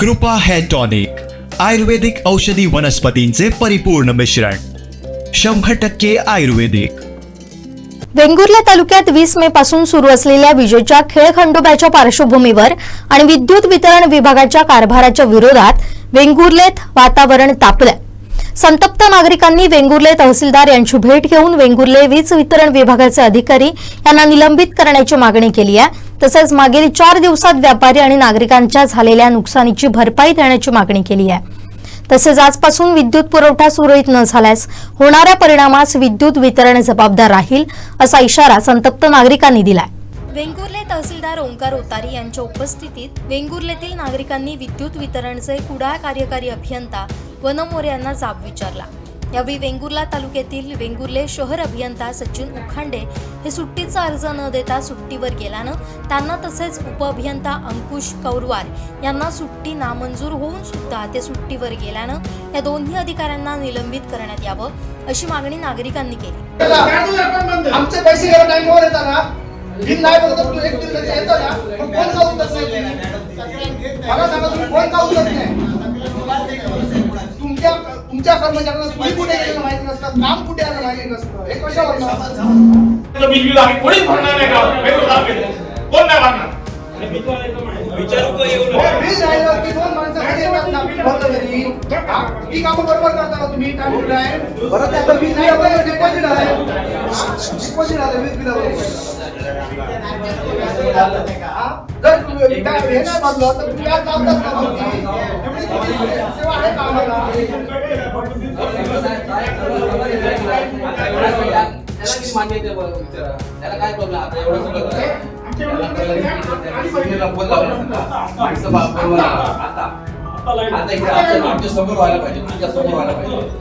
कृपा hair tonic आयुर्वेदिक औषधी वनस्पतींचे परिपूर्ण मिश्रण शंभर टक्के आयुर्वेदिक. वेंगुर्ला तालुक्यात वीस मे पासून सुरू असलेल्या विजेच्या खेळखंडोब्याच्या पार्श्वभूमीवर आणि विद्युत वितरण विभागाच्या कारभाराच्या विरोधात वेंगुर्लेत वातावरण तापलं संतप्त नागरिकांनी वेंगुर्ले तहसीलदार यांची भेट घेऊन वेंगुर्ले वीज वितरण विभागाचे अधिकारी यांना निलंबित करण्याची मागणी केली आहे. तसेच मागील चार दिवसात व्यापारी आणि नागरिकांच्या झालेल्या नुकसानीची भरपाई देण्याची मागणी केली आहे. तसेच आजपासून विद्युत पुरवठा सुरळीत न झाल्यास होणाऱ्या परिणामास विद्युत वितरण जबाबदार राहील असा इशारा संतप्त नागरिकांनी दिलाय. वेंगुर्ले तहसीलदार ओंकार ओतारी यांच्या उपस्थितीत वेंगुर्लेतील नागरिकांनी विद्युत वितरणचे कुडाळ कार्यकारी अभियंता वनमोरे यांना जाब विचारला. यावेळी वेंगुर्ला तालुक्यातील वेंगुर्ले शहर अभियंता सचिन उखांडे हे सुट्टीचा अर्ज न देता सुट्टीवर गेल्यानं त्यांना तसेच उपअभियंता अंकुश कौरवार यांना सुट्टी नामंजूर होऊन सुद्धा ते सुट्टीवर गेल्यानं या दोन्ही अधिकाऱ्यांना निलंबित करण्यात यावं अशी मागणी नागरिकांनी केली. आमचे पैसे बिल नाही बघत तू एक बिल येतं ना. पण कोण मला सांगा तुम्ही कोण नाही तुमच्या कर्मचाऱ्यांना तुम्ही कुठे गेलेलं माहिती नसतं काम कुठे आलं माहिती नसतं. हे कशावर बिल कोणीच भरणार नाही. कोण नाही भरणार बिल राहिलं की दोन माणसं घरी येतात ना बिल भरलं तरी हा? ही कामं बरोबर करता का तुम्ही कुठे आहे परत आता वीज बिल आपलं डिपॉझिट आहे डिपॉझिट आहे वीज हा? जर तुम्ही काय हे नाही भरलं तर तुम्ही व्याज लावतात का तुम्ही? एवढी सेवा आहे का आम्हाला त्याला किती मान्यता बघा विचारा त्याला काय प्रॉब्लेम आता एवढं सगळं आमच्यासमोर व्हायला पाहिजे तुमच्यासमोर व्हायला पाहिजे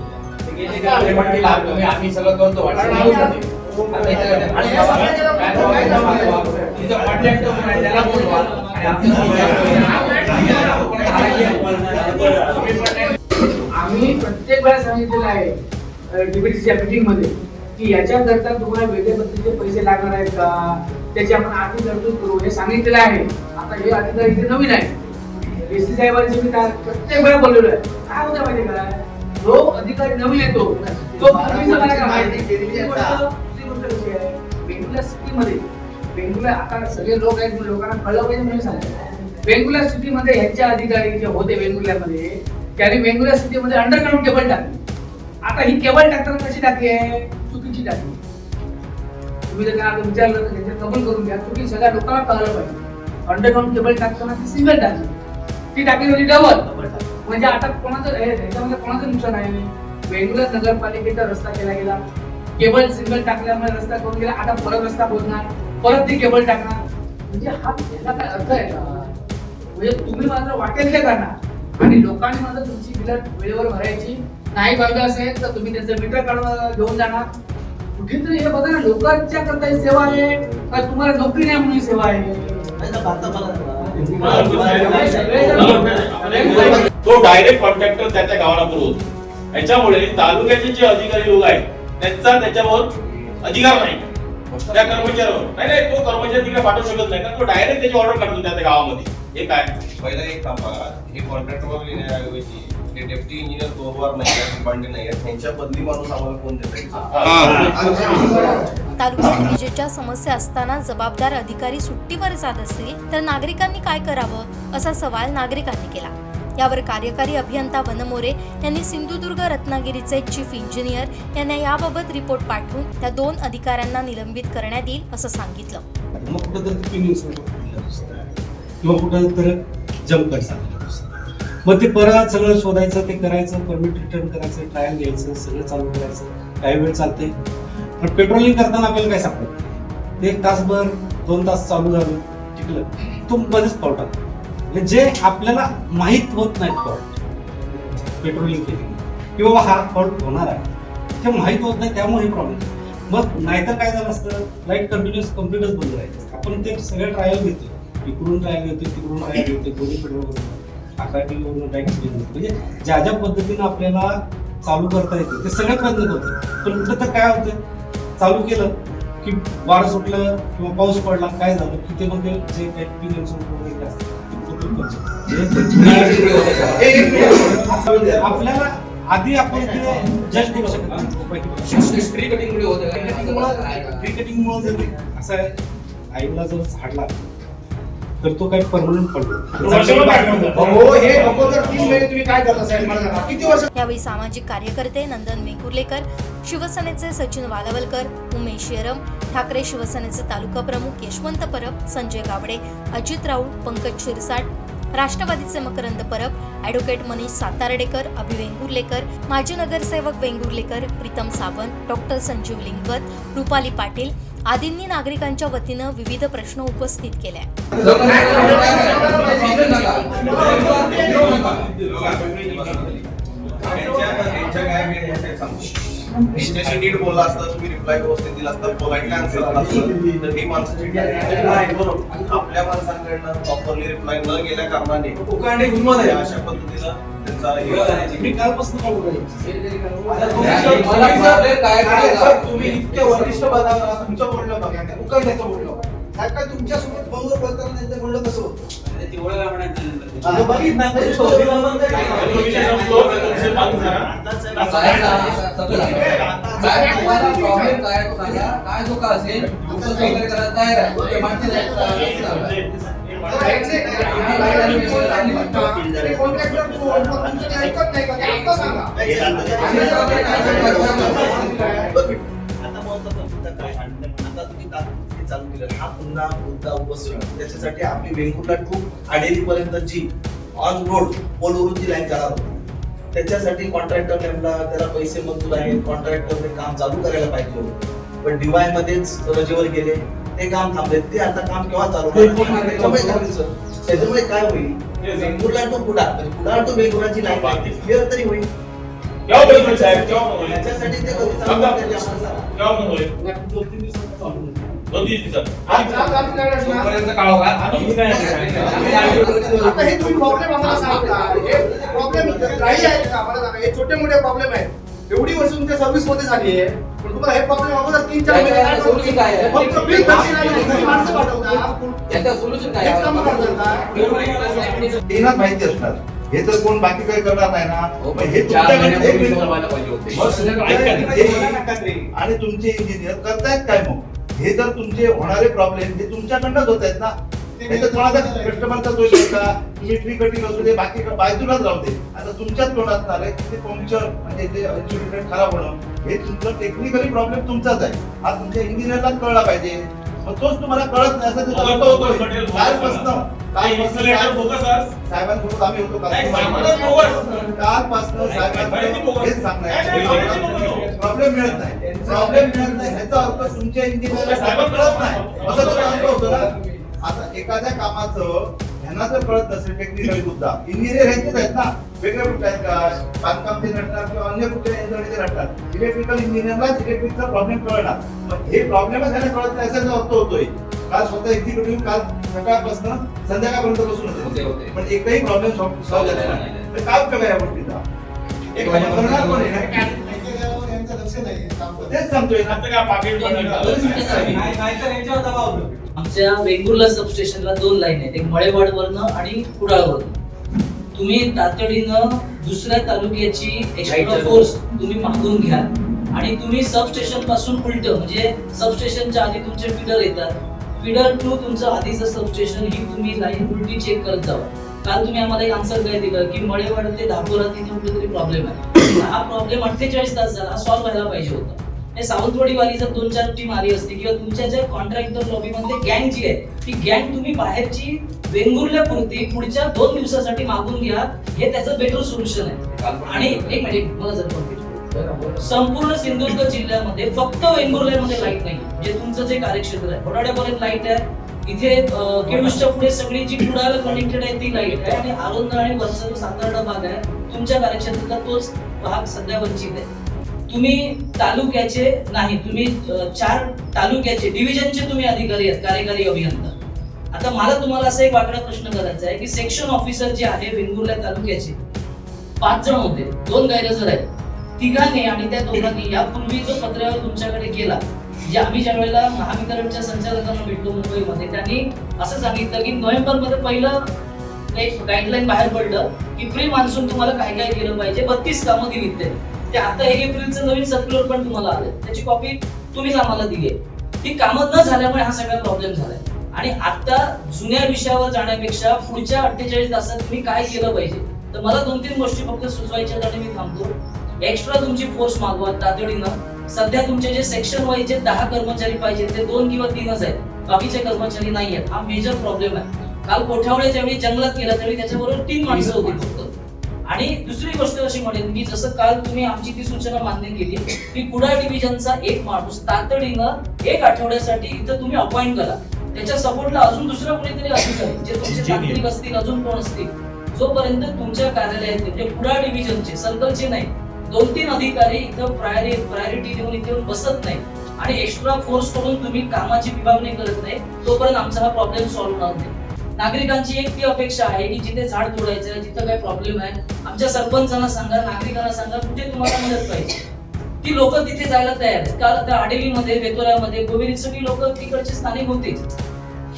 आम्ही सगळं करतो आम्ही प्रत्येक वेळा सांगितलेलं आहे डीबीटीच्या मिटिंगमध्ये की याच्याकरता तुम्हाला वेगळ्या पद्धतीचे पैसे लागणार आहेत का? त्याची आपण आर्थिक तरतूद करू हे सांगितलेलं आहे. आता हे अधिकारी इथे नवीन आहे एस सी साहेबांची मी त्या- प्रत्येक वेळा बोललेलो आहे. काय होतं माहिती का? जो अधिकारी नवीन येतो तो काय वेंगुर्ला सिटीमध्ये वेंगुर्ला आता सगळे लोक आहेत लोकांना कळलं पाहिजे म्हणून सांगितलं वेंगुर्ला सिटीमध्ये ह्यांच्या अधिकारी जे होते वेंगुर्ल्यामध्ये त्यांनी वेंगुर्ला सिटीमध्ये अंडरग्राऊंड केबल टाकली. आता ही केबल टाकताना कशी टाकली आहे? चुकीची टाकली. तुम्ही जर त्यांना आता विचारलं तर त्याच्यात कबूल करून घ्या. तुम्ही सगळ्या लोकांना कळलं पाहिजे. अंडरग्राऊंड केबल टाकताना ती सिंगल टाकली. ती टाकली म्हणजे होती डबल म्हणजे आता कोणाचं ह्याच्यामध्ये कोणाचं नुकसान आहे? वेंगुर्ला नगरपालिकेचा रस्ता केला गेला. केबल सिंगल टाकल्यामुळे रस्ता करून गेला. आता परत रस्ता बोलणार परत ती केबल टाकणार. म्हणजे हा याचा काय अर्थ आहे का? म्हणजे तुम्ही मात्र वाटेल ते करणार. आणि लोकांनी मात्र तुमची बिलं वेळेवर भरायची. नाही भरलं असेल तर तुम्ही त्याचं मीटर काढून घेऊन जाणार. कुठेतरी हे बघा ना लोकांच्या करता ही सेवा आहे का तुम्हाला नोकरी नाही म्हणून ही सेवा आहे? तो डायरेक्ट कॉन्ट्रॅक्टर त्याच्या गावाला पुरवतो याच्यामुळे तालुक्याचे जे अधिकारी लोक आहेत त्यांचा त्याच्यावर अधिकार नाही. त्या कर्मचाऱ्यावर. नाही नाही तो कर्मचारी तिकडे पाठवू शकत नाही कारण तो डायरेक्ट त्याची ऑर्डर काढतो त्या गावामध्ये. हे काय? पहिलं एक काम बघा हे कॉन्ट्रॅक्टरवर लिहिण्याऐवजी हे डेप्टी इंजिनियर नाही आहेत पांडे नाही आहेत त्यांच्या बदली माणूस आम्हाला कोण देतात तालुक्यात विजेच्या समस्या असताना जबाबदार अधिकारी सुट्टीवर जात असतील तर नागरिकांनी काय करावं असा सवाल नागरिकांनी केला. यावर कार्यकारी अभियंता वनमोरे यांनी सिंधुदुर्ग रत्नागिरीचे चीफ इंजिनियर यांना याबाबत रिपोर्ट पाठवून त्या दोन अधिकाऱ्यांना निलंबित करण्यात येईल असं सांगितलं. मग कुठं तर किंवा कुठं तर सांगितलं मग ते परत सगळं शोधायचं ते करायचं परमिट रिटर्न करायचं ट्रायल घ्यायचं सगळं चालू करायचं. काही वेळ चालते पण पेट्रोलिंग करताना आपल्याला काय सापडत ते एक तासभर दोन तास चालू झालं टिकलं. तो मध्येच पावटा जे आपल्याला माहीत होत नाही फॉल्ट पेट्रोलिंग केली. किंवा हा फॉल्ट होणार आहे. ते माहीत होत नाही त्यामुळे हे प्रॉब्लेम मग नाहीतर काय झालं असतं? लाइट कंटिन्युअस कम्प्युटर्स बंद राहायचं. आपण ते सगळे ट्रायल घेतो इकडून ट्रायल घेतो तिकडून ट्रायल घेतो दोन्ही पेट्रोल डायरेक्ट म्हणजे ज्या ज्या पद्धतीनं आपल्याला चालू करता येते ते सगळे प्रयत्न करतो. पण कुठं तर काय होतं चालू केलं की वारं सुटलं किंवा पाऊस पडला काय झालं की ते मग जे काही मिनिट. आपल्याला आधी आपण ते जज करू शकत स्ट्री कटिंग मुळे होतं असं आईला जर झाडला तर तो काही परमनंट पडतो. हो हे अगोदर तीन महिने तुम्ही काय करता? साहेब मला सांगा. किती वर्ष? यावेळी सामाजिक कार्यकर्ते नंदन वेंगुर्लेकर शिवसेनेचे सचिन वालावलकर उमेश येरम ठाकरे शिवसेनेचे तालुका प्रमुख यशवंत परब संजय गावडे अजित राऊळ पंकज शिरसाट राष्ट्रवादीचे मकरंद परब ॲडव्होकेट मनीष सातार्डेकर अभि वेंगुर्लेकर माजी नगरसेवक वेंगुर्लेकर प्रीतम सावंत डॉक्टर संजीव लिंगवत रुपाली पाटील आदींनी नागरिकांच्या वतीनं विविध प्रश्न उपस्थित केले. त्यांच्याशी नीट बोलला असता तुम्ही रिप्लाय व्यवस्थित दिला असता पोलाइटली आन्सर आला असता तर ही माणसाची बरोबर. आपल्या माणसांकडनं प्रॉपरली रिप्लाय न गेल्या कारणाने उकांडे गुन्हा आहे अशा पद्धतीनं मी कालपासून तुम्ही इतक्या वरिष्ठ पदावर तुमचं बोलणं बघा. त्या उकळण्याचं बोलणं साहेब काय तुमच्यासोबत फोनवर बोलताना त्यांचं बोलणं कसं होतं विरोधात तो काय? तुम्हाला problem काय. काय धोका असेल तुमचं वगैरे करायला तयार आहे माणसं. आता महत्त्वाचा मुद्दा काय आता तुम्ही तात्पुरते चालू केलं. हा पुन्हा मुद्दा उपस्थित त्याच्यासाठी आपली वेंगुर्ला टू आडेली पर्यंतची ऑन रोड पोलवरून जी लाईन जाणार होती. त्याच्यासाठी कॉन्ट्रॅक्टर नेमला त्याला पैसे मंजूर आहेत. कॉन्ट्रॅक्टरने काम चालू करायला पाहिजे होतं. पण डीवाय मध्येच रजेवर गेले. ते काम थांबले. ते आता काम केव्हा चालू? त्याच्यामुळे काय होईल सर? त्याच्यामुळे काय होईल? वेंगुर्ला टू कुडाळ म्हणजे कुडाळ टू वेंगुर्लाची लाईन क्लिअर तरी होईल? त्याच्यासाठी ते कधी चालू हे तुम्ही प्रॉब्लेम आम्हाला सांगता. हे प्रॉब्लेम काही आहेत का? आम्हाला सांगा. हे छोटे मोठे प्रॉब्लेम आहेत. एवढी वर्ष तुमच्या सर्व्हिसमध्ये झाली आहे. पण तुम्हाला हे प्रॉब्लेम अगोदर तीन चार महिने? फक्त बिल माणसं पाठवता. सोल्युशन काय कामं करतात माहिती असणार. हे तर कोण बाकी काही करणार नाही ना. हो, हे आणि तुमचे इंजिनियर करतायत काय मग? हे जर तुमचे होणारे प्रॉब्लेम हे तुमच्याकडनंच होत आहेत ना कोणाचा कस्टमरचा दोष का? तुम्ही ट्री कटिंग असू दे बाकी बाजूलाच राहू दे. आता तुमच्याच तोंडात आलंय की ते पंक्चर म्हणजे ते खराब होणं हे तुमचं टेक्निकली प्रॉब्लेम तुमचाच आहे. हा तुमच्या इंजिनियरलाच कळला पाहिजे. मग तोच तुम्हाला कळत नाही असं त्याचा अर्थ होतोय. बोगस सर साहेबांसोबत आम्ही होतो. कालपासनं हेच सांगणार प्रॉब्लेम मिळत नाही. प्रॉब्लेम मिळत नाही. ह्याचा अर्थ तुमच्या इंजिनियरला साहेबांकडे कळत नाही. असं तर अर्थ होतो ना. आता एखाद्या कामाचं ह्यांना जर कळत नसेल टेक्निकल सुद्धा इंजिनियर ह्यांचेच आहेत ना. वेगळे कुठे आहेत का? बांधकाम ते नसणार किंवा अन्य कुठे यंत्रणेचे नसतात इलेक्ट्रिकल इंजिनियरलाच इलेक्ट्रिकचा प्रॉब्लेम कळणार. मग हे प्रॉब्लेमच ह्याला कळत नाही असा अर्थ होतोय. काल स्वतः एक्झिक्युटिव्ह काल सकाळपासून संध्याकाळपर्यंत बसून होते. पण एकही प्रॉब्लेम सॉल्व्ह झालेला नाही. तर काय उपयोग आहे या गोष्टीचा. एक करणार आहे? तेच सांगतोय? आमच्या वेंगुर्ला सबस्टेशनला दोन लाईन आहेत. एक मळेवाडवरनं आणि कुडाळवरनं. तुम्ही तातडीनं दुसऱ्या तालुक्याची एक्स्ट्रा फोर्स तुम्ही मागून घ्या आणि तुम्ही सबस्टेशनपासून उलट म्हणजे सबस्टेशनच्या आधी तुमचे फिडर येतात. फिडर टू तुमचं आधीचं सबस्टेशन ही तुम्ही लाईन उलटी चेक करत जावा. काल तुम्ही आम्हाला एक आन्सर काय दिलं की मळेवाड ते धापोरा तिथे कुठेतरी प्रॉब्लेम आहे. हा प्रॉब्लेम अठ्ठेचाळीस तास झाला सॉल्व्ह व्हायला पाहिजे होता. हे सावंतवाडीवाली जर दोन चार टीम आली असती किंवा तुमच्या ज्या कॉन्ट्रॅक्टर लॉबीमध्ये गँग जी आहे ती गँग तुम्ही बाहेरची वेंगुर्ल्यापुरती पुढच्या दोन दिवसासाठी मागून घ्या हे त्याचं बेटर सोल्युशन आहे. आणि एक म्हणजे मला जर संपूर्ण सिंधुदुर्ग जिल्ह्यामध्ये फक्त वेंगुर्ल्यामध्ये लाइट नाही जे तुमचं जे कार्यक्षेत्र आहे होडाड्यापर्यंत लाइट आहे इथे केळूसच्या पुढे सगळी जी कुडाला कनेक्टेड आहे ती लाइट आहे. आणि आरोंद आणि वरचा जो भाग आहे. तुमच्या कार्यक्षेत्रातला तोच भाग सध्या वंचित आहे. तुम्ही तालुक्याचे नाही तुम्ही चार तालुक्याचे डिव्हिजनचे तुम्ही अधिकारी आहेत कार्यकारी अभियंता. आता मला तुम्हाला असा एक वाकडा प्रश्न करायचा आहे की सेक्शन ऑफिसर जे आहे वेंगुर्ला तालुक्याचे पाच जण होते. दोन गैरहजर आहेत. तिघांनी आणि त्या दोघांनी यापूर्वी जो पत्रावर तुमच्याकडे केला जे आम्ही ज्या वेळेला महावितरणच्या संचालकांना भेटलो मुंबईमध्ये त्यांनी असं सांगितलं की नोव्हेंबरमध्ये पहिलं एक गाईडलाईन बाहेर पडलं की प्री मान्सून तुम्हाला काय काय केलं पाहिजे बत्तीस कामं दिली ते आता एक एप्रिलचं नवीन सर्क्युलर पण तुम्हाला आलं त्याची कॉपी तुम्हीच आम्हाला दिली ती कामं न झाल्यामुळे हा सगळा प्रॉब्लेम झालाय. आणि आता जुन्या विषयावर जाण्यापेक्षा पुढच्या अठ्ठेचाळीस तासात तुम्ही काय केलं पाहिजे? तर मला दोन तीन गोष्टी फक्त सुचवायच्या आणि मी थांबतो. एक्स्ट्रा तुमची फोर्स मागवा तातडीनं. सध्या तुमचे जे सेक्शन वाईज जे दहा कर्मचारी पाहिजे ते दोन किंवा तीनच आहेत. बाकीचे कर्मचारी नाही आहेत. हा मेजर प्रॉब्लेम आहे. काल कोठावळे ज्यावेळी जंगलात गेला त्यावेळी त्याच्याबरोबर तीन माणसं होती फक्त. आणि दुसरी गोष्ट अशी म्हणेन की जसं काल तुम्ही आमची ती सूचना मान्य केली की कुडाळ डिव्हिजनचा एक माणूस तातडीनं एक आठवड्यासाठी इथं तुम्ही अपॉइंट करा. त्याच्या सपोर्टला अजून दुसरं कोणीतरी अधिकारी जे तुमचे तांत्रिक असतील अजून कोण असतील? जोपर्यंत तुमच्या कार्यालयात म्हणजे कुडाळ डिव्हिजनचे सर्कलचे नाही दोन तीन अधिकारी इथं प्रायोरि प्रायोरिटी देऊन इथे बसत नाही आणि एक्स्ट्रा फोर्स करून तुम्ही कामाची विभागणी करत नाही तोपर्यंत आमचा हा प्रॉब्लेम सॉल्व्ह होणार नाही. नागरिकांची एक ती अपेक्षा आहे की जिथे झाड तोडायचं आहे जिथं काही प्रॉब्लेम आहे आमच्या सरपंचांना सांगा नागरिकांना सांगा कुठे तुम्हाला मदत पाहिजे. ती लोक तिथे जायला तयार आहेत. काल आता आडेलीमध्ये वेतोऱ्यामध्ये गोविरी सगळी लोक तिकडचे स्थानिक होते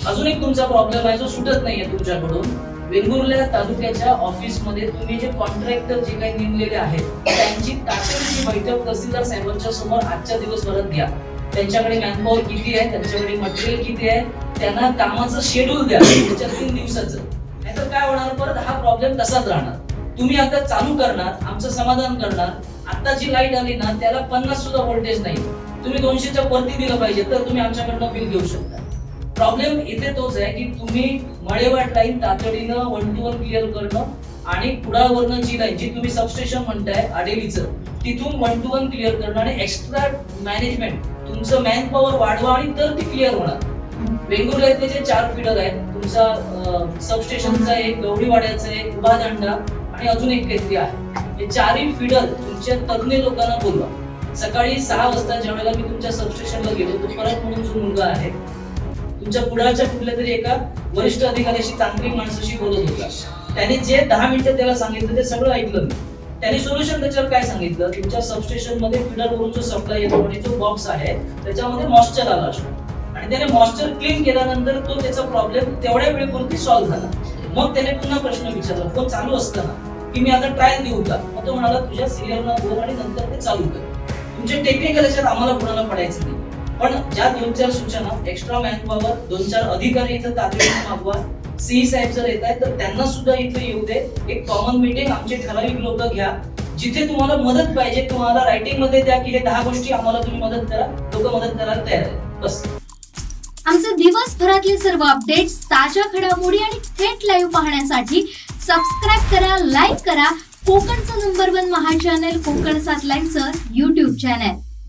अजून एक तुमचा प्रॉब्लेम आहे जो सुटत नाहीये तुमच्याकडून. वेंगुर्ल्या तालुक्याच्या ऑफिसमध्ये तुम्ही जे कॉन्ट्रॅक्टर जे काही नेमलेले आहेत त्यांची तातडीची बैठक तहसीलदार साहेबांच्या समोर आजच्या दिवसभरात घ्या. त्यांच्याकडे मॅनपॉवर किती आहे त्यांच्याकडे मटेरियल किती आहे त्यांना कामाचं शेड्यूल द्या. त्याच्या तीन दिवसाचं. नाहीतर काय होणार? परत हा प्रॉब्लेम तसाच राहणार. तुम्ही आता चालू करणार आमचं समाधान करणार. आता जी लाइट आली ना त्याला पन्नास सुद्धा व्होल्टेज नाही. तुम्ही दोनशेच्या वरती दिलं पाहिजे तर तुम्ही आमच्याकडनं बिल घेऊ शकता. प्रॉब्लेम इथे तोच आहे की तुम्ही मळेवाट लाईन तातडीनं वन टू वन क्लिअर करणं आणि कुडाळवरनं जी लाईन जी तुम्ही सबस्टेशन म्हणताय आडेलीचं तिथून वन टू वन क्लिअर करणं आणि एक्स्ट्रा मॅनेजमेंट तुमचं मॅन पॉवर वाढवा आणि तर ती क्लिअर होणार. वेंगुर्ल्यातले जे चार फिडर आहेत तुमचा सबस्टेशनचा एक गवडीवाड्याचा एक उभा दांडा आणि अजून एक काहीतरी आहे. हे चारही फिडर तुमच्या तज्ञ लोकांना बोलवा. सकाळी सहा वाजता ज्या वेळेला मी तुमच्या सबस्टेशनला गेलो तो परत म्हणून जो मुलगा आहे तुमच्या पुढाच्या कुठल्या तरी एका वरिष्ठ अधिकाऱ्याशी तांत्रिक माणसाशी बोलत होता. त्याने जे दहा मिनिटं त्याला सांगितलं ते सगळं ऐकलं मी. त्याने सोल्युशन त्याच्यावर काय सांगितलं? तुमच्या सबस्टेशनमध्ये फिडर वरून जो सप्लाय येतो आणि जो बॉक्स आहे त्याच्यामध्ये मॉइश्चर आला असतो आणि त्याने मॉइश्चर क्लीन केल्यानंतर तो त्याचा प्रॉब्लेम तेवढ्या वेळेपुरती सॉल्व्ह झाला. मग त्याने पुन्हा प्रश्न विचारला फोन चालू असताना की मी आता ट्रायल देऊ का? मग तो म्हणाला तुझ्या सिरियलला बोल आणि नंतर ते चालू कर. तुमचे टेक्निकल याच्यात आम्हाला कुणाला पडायचं नाही. पण ज्या दोन चार सूचना एक्स्ट्रा मॅन पॉवर दोन चार अधिकारी इथं तातडीने मागवा. सी साहेब जर येत आहेत तर त्यांना सुद्धा इथे येऊ दे. एक कॉमन मीटिंग आमचे ठराविक लोक घ्या. जिथे तुम्हाला मदत पाहिजे तुम्हाला रायटिंगमध्ये द्या की हे दहा गोष्टी आम्हाला तुम्ही मदत करा. लोक मदत करायला तयार आहेत. बस. आमचे दिवसभरातले सर्व अपडेट्स ताज्या घडामोडी आणि थेट लाईव्ह पाहण्यासाठी सबस्क्राईब करा लाईक करा. कोकणचं नंबर वन महा चॅनल कोकण सात लाईनचं युट्यूब चॅनल